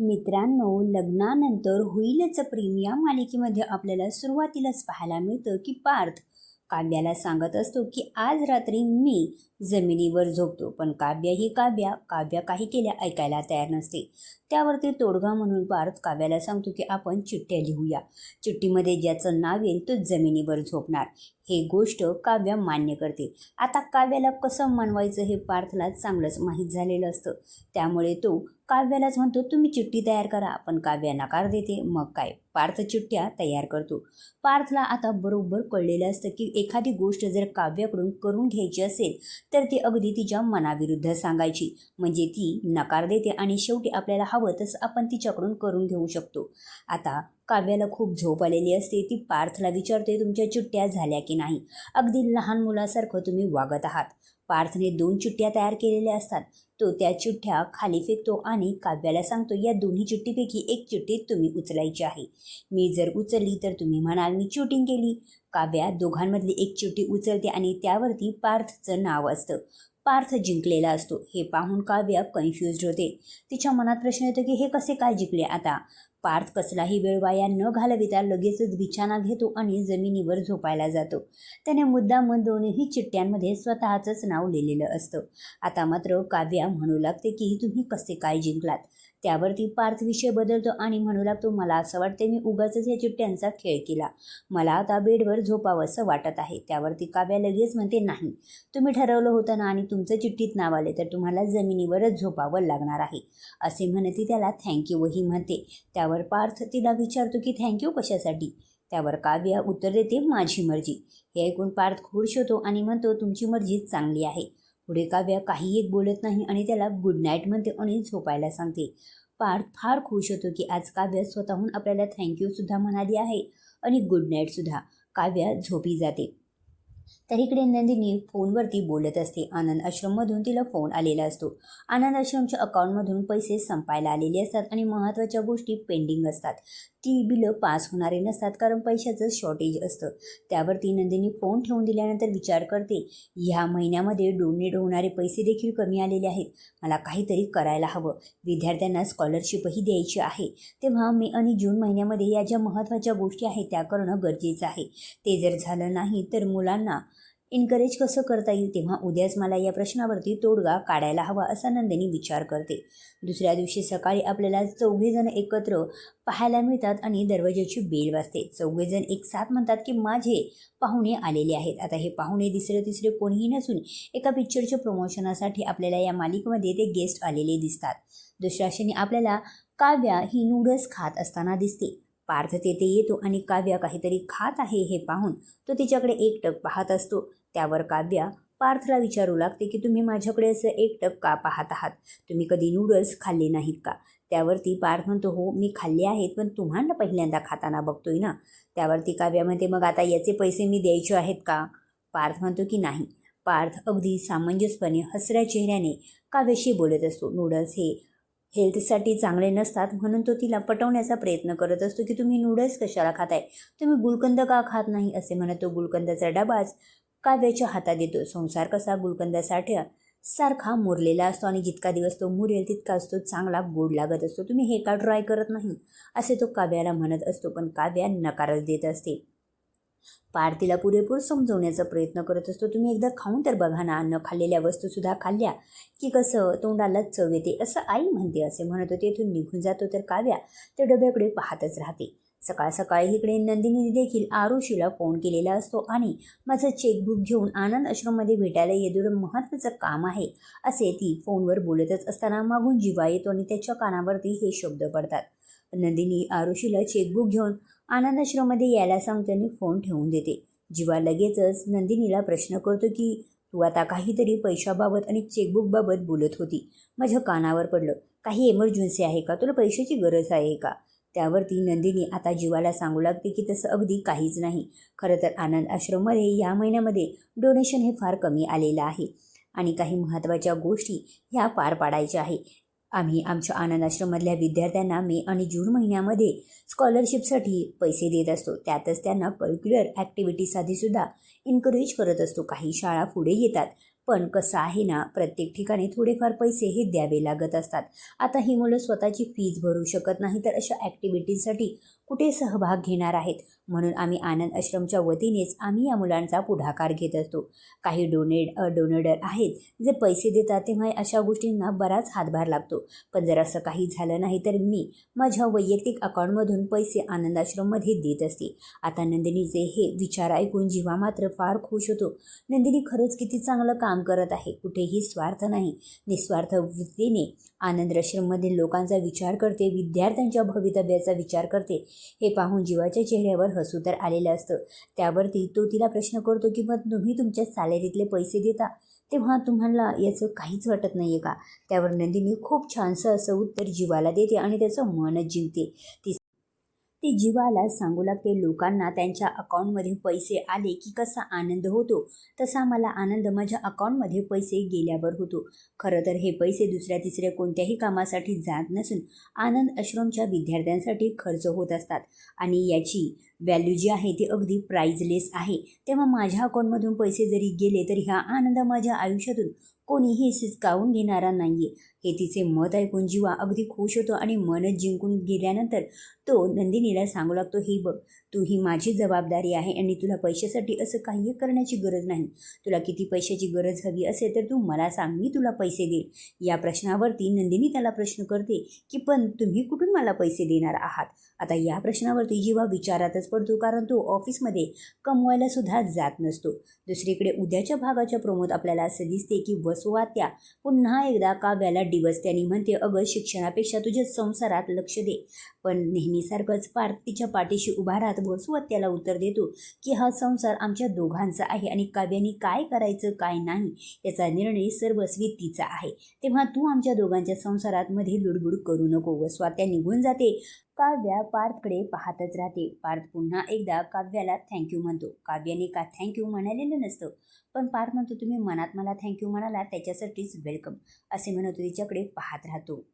मित्रांनो लग्नानंतर होईलच प्रेम. या मालिकेमध्ये आपल्याला सुरुवातीलाच पाहायला मिळतं की पार्थ काव्याला सांगत असतो की आज रात्री मी जमिनीवर झोपतो पण काव्य ही काव्या काव्य काही केल्या ऐकायला तयार नसते. त्यावरती तोडगा म्हणून पार्थ काव्याला सांगतो की आपण चिठ्ठ्या लिहूया. चिठ्ठीमध्ये ज्याचं नाव येईल तो जमिनीवर झोपणार. हे गोष्ट काव्य मान्य करते. आता काव्याला कसं मानवायचं हे पार्थला चांगलंच माहीत झालेलं असतं. त्यामुळे तो काव्यालाच म्हणतो तुम्ही चिठ्ठी तयार करा पण काव्य नकार देते. मग काय? पार्थ चिठ्ठ्या तयार करतो. पार्थला आता बरोबर कळलेलं असतं की एखादी गोष्ट जर काव्याकडून करून घ्यायची असेल तर ती अगदी तिच्या मनाविरुद्ध सांगायची. म्हणजे ती नकार देते आणि शेवटी आपल्याला हवं तसं आपण तिच्याकडून करून घेऊ शकतो. आता काव्याला खूप झोप आलेली असते. ती पार्थला विचारते तुमच्या चिठ्ठ्या झाल्या की नाही? अगदी लहान मुलासारखं तुम्ही वागत आहात. पार्थने दोन चिठ्ठ्या तयार केलेल्या असतात. तो त्या चिठ्ठ्या खाली फेकतो आणि काव्याला सांगतो या दोन्ही चिठ्ठीपैकी एक चिठ्ठी तुम्ही उचलायची आहे. मी जर उचलली तर तुम्ही म्हणाल मी चुटिंग केली. काव्या दोघांमधली एक चिठ्ठी उचलते आणि त्यावरती पार्थचं नाव असतं. पार्थ जिंकलेला असतो. हे पाहून काव्य कन्फ्युज्ड होते. तिच्या मनात प्रश्न येतो की हे कसे काय जिंकले आता? पार्थ कसलाही वेळ वाया न घालविता लगेचच बिछाना घेतो आणि जमिनीवर झोपायला जातो. त्याने मुद्दाम दोनही चिठ्ठ्यांमध्ये स्वतःचंच नाव लिहिलेलं असतं. आता मात्र काव्या म्हणू लागते की तुम्ही कसे काय जिंकलात? त्यावरती पार्थ विषय बदलतो आणि म्हणू लागतो मला असं वाटते मी उगाचच या चिठ्ठ्यांचा खेळ केला. मला आता बेडवर झोपावंसं वाटत आहे. त्यावरती काव्या लगेच म्हणते नाही तुम्ही ठरवलं होतं ना आणि तुमचं चिठ्ठीत नाव आले तर तुम्हाला जमिनीवरच झोपावं लागणार आहे. असे म्हणते त्याला थँक्यूही म्हणते. त्यावर पार्थ तिला विचारतो की थँक्यू कशासाठी? त्यावर काव्य उत्तर देते माझी मर्जी. हे ऐकून पार्थ खुश होतो आणि म्हणतो तुमची मर्जी चांगली आहे. पुढे काव्य काही एक बोलत नाही आणि त्याला गुड नाईट म्हणते आणि झोपायला सांगते. पार्थ फार खुश होतो की आज काव्य स्वतःहून आपल्याला थँक्यूसुद्धा म्हणाली आहे आणि गुड नाईटसुद्धा काव्य झोपी जाते. तर इकडे नंदिनी फोनवरती बोलत असते. आनंद आश्रममधून तिला फोन आलेला असतो. आनंद आश्रमच्या अकाउंटमधून पैसे संपायला आलेले असतात आणि महत्त्वाच्या गोष्टी पेंडिंग असतात. ती बिलं पास होणारे नसतात कारण पैशाचं शॉर्टेज असतं. त्यावरती नंदिनी फोन ठेवून दिल्यानंतर विचार करते ह्या महिन्यामध्ये डोनेट होणारे पैसे देखील कमी आलेले आहेत. मला काहीतरी करायला हवं. विद्यार्थ्यांना स्कॉलरशिपही द्यायची आहे. तेव्हा मे आणि जून महिन्यामध्ये या ज्या महत्त्वाच्या गोष्टी आहेत त्या करणं गरजेचं आहे. ते जर झालं नाही तर मुलांना इन्करेज कसं करता येईल तेव्हा उद्याच मला या प्रश्नावरती तोडगा काढायला हवा असा नंदिनी विचार करते. दुसऱ्या दिवशी सकाळी आपल्याला चौघेजण एकत्र पाहायला मिळतात आणि दरवाजाची बेल वाजते. चौघेजण एक साथ म्हणतात की माझे पाहुणे आलेले आहेत. आता हे पाहुणे तिसरे तिसरे कोणीही नसून एका पिक्चरच्या प्रमोशनासाठी आपल्याला या मालिकेमध्ये ते गेस्ट आलेले दिसतात. दुसऱ्या क्षणी आपल्याला काव्या ही नूडल्स खात असताना दिसते. पार्थ तेथे येतो आणि काव्या काहीतरी खात आहे हे पाहून तो तिच्याकडे एकटक पाहत असतो. त्यावर काव्या पार्थला विचारू लागते की तुम्ही माझ्याकडे असं एकटक का पाहत आहात. तुम्ही कधी नूडल्स खाल्ले नाहीत का? त्यावरती पार्थ म्हणतो हो मी खाल्ले आहेत पण तुम्हाला पहिल्यांदा खाताना बघतोय ना त्यावरती काव्या म्हणते मग आता याचे पैसे मी द्यायचे आहेत का पार्थ म्हणतो की नाही पार्थ अगदी सामंजस्यपणे हसऱ्या चेहऱ्याने काव्याशी बोलत असतो. नूडल्स हे हेल्थसाठी चांगले नसतात म्हणून तो तिला पटवण्याचा प्रयत्न करत असतो की तुम्ही नूडल्स कशाला खाताय? तुम्ही गुलकंद का खात नाही असे म्हणत तो गुलकंदाचा डबाच काव्याच्या हातात येतो संसार कसा गुलकंदासाठी सारखा मुरलेला असतो आणि जितका दिवस तो मुरेल तितकाच तो चांगला गोड लागत असतो. तुम्ही हे का ट्राय करत नाही? असे तो काव्याला म्हणत असतो पण काव्या नकारच देत असते. पार्थिला पुरेपूर समजवण्याचा प्रयत्न करत असतो. तुम्ही एकदा खाऊन तर बघा ना न खाल्लेल्या वस्तूसुद्धा खाल्ल्या की कसं तोंडाला चव येते असं आई म्हणते असे म्हणत होते. तेथून निघून जातो तर काव्या त्या डब्याकडे पाहतच राहते. सकाळ सकाळी इकडे नंदिनीने देखील आरुषीला फोन केलेला असतो आणि माझं चेकबुक घेऊन आनंद आश्रममध्ये भेटायला येदुरं महत्त्वाचं काम आहे असे ती फोनवर बोलतच असताना मागून जिवा येतो आणि त्याच्या कानावरती हे शब्द पडतात. नंदिनी आरुषीला चेकबुक घेऊन आनंद आश्रममध्ये यायला सांगतो आणि फोन ठेवून देते. जिवा लगेचच नंदिनीला प्रश्न करतो की तू आता काहीतरी पैशाबाबत आणि चेकबुकबाबत बोलत होती. माझ्या कानावर पडलं. काही एमर्जन्सी आहे का? तुला पैशाची गरज आहे का? त्यावरती नंदिनी आता जीवाला सांगू लागते की तसं अगदी काहीच नाही. खरं तर आनंद आश्रममध्ये या महिन्यामध्ये डोनेशन हे फार कमी आलेलं आहे. आणि काही महत्त्वाच्या गोष्टी ह्या पार पाडायच्या आहे. आम्ही आमच्या आनंद आश्रममधल्या विद्यार्थ्यांना मे आणि जून महिन्यामध्ये स्कॉलरशिपसाठी पैसे देत असतो. त्यातच त्यांना करिक्युलर ॲक्टिव्हिटीसाठीसुद्धा इन्करेज करत असतो. काही शाळा पुढे येतात. पण कसं आहे ना प्रत्येक ठिकाणी थोडेफार पैसे हे द्यावे लागत असतात. आता ही मुलं स्वतःची फीज भरू शकत नाही तर अशा ॲक्टिव्हिटीजसाठी कुठे सहभाग घेणार आहेत? म्हणून आम्ही आनंद आश्रमच्या वतीनेच आम्ही या मुलांचा पुढाकार घेत असतो. काही डोनेट डोनेटर आहेत जे पैसे देतात तेव्हा अशा गोष्टींना बराच हातभार लागतो. पण जर असं काही झालं नाही तर मी माझ्या वैयक्तिक अकाउंटमधून पैसे आनंद आश्रममध्ये देत असते. आता नंदिनीचे हे विचार ऐकून जीवा मात्र फार खुश होतो. नंदिनी खरंच किती चांगलं काम करत आहे. कुठेही स्वार्थ नाही. निस्वार्थ वृत्तीने आनंदश्रममधील लोकांचा विचार करते विद्यार्थ्यांच्या भवितव्याचा विचार करते. हे पाहून जीवाच्या चेहऱ्यावर हसू तर आलेलं असतं. त्यावरती तो तिला प्रश्न करतो की मग तुम्ही तुमच्या सॅलरीतले पैसे देता? तेव्हा तुम्हाला याचं काहीच वाटत नाही आहे का? त्यावर नंदिनी खूप छानसं असं उत्तर जीवाला देते आणि त्याचं मनच जिंकते. ती ते जीवाला सांगू लागते. लोकांना त्यांच्या अकाउंटमध्ये पैसे आले की कसा आनंद होतो? तसा मला आनंद माझ्या अकाउंटमध्ये पैसे गेल्यावर होतो. खरं तर हे पैसे दुसऱ्या तिसऱ्या कोणत्याही कामासाठी जात नसून आनंद आश्रमच्या विद्यार्थ्यांसाठी खर्च होत असतात. आणि याची व्हॅल्यू जी आहे ती अगदी प्राईजलेस आहे. तेव्हा माझ्या अकाउंटमधून पैसे जरी गेले तरी हा आनंद माझ्या आयुष्यातून कोणीही सिचकावून घेणारा नाही आहे हे तिचे मत ऐकून जीवा अगदी खुश होतो आणि मनच जिंकून गेल्यानंतर तो नंदिनीला सांगू लागतो हे बघ तू ही माझी जबाबदारी आहे आणि तुला पैशासाठी असं काही करण्याची गरज नाही. तुला किती पैशाची गरज हवी असेल तर तू मला सांग मी तुला पैसे देईल. या प्रश्नावरती नंदिनी त्याला प्रश्न करते की पण तुम्ही कुठून मला पैसे देणार आहात? आता या प्रश्नावरती जीवा विचारातच पडतो कारण तो ऑफिसमध्ये कमवायला सुद्धा जात नसतो. दुसरीकडे उद्याच्या भागाच्या प्रमोद आपल्याला असं दिसते की वसुवात्या पुन्हा एकदा काव्याला डिवस त्यांनी म्हणते अगं शिक्षणापेक्षा तुझ्या संसारात लक्ष दे. पण नेहमीसारखंच पार तिच्या पाठीशी उभा राहत वसुवात्याला उत्तर देतो की हा संसार आमच्या दोघांचा आहे आणि काव्याने काय करायचं काय नाही याचा निर्णय सर्वस्वी तिचा आहे. तेव्हा तू आमच्या दोघांच्या संसारात मध्ये लुडबुड करू नको व स्वात्या निघून जाते. काव्या पार्थकडे पाहतच राहते. पार्थ पुन्हा एकदा काव्याला थँक्यू म्हणतो. काव्याने का थँक्यू म्हणालेलं नसतं. पण पार्थ म्हणतो तुम्ही मनात मला थँक्यू म्हणाला त्याच्यासाठीच वेलकम असे म्हणत तिच्याकडे पाहत राहतो.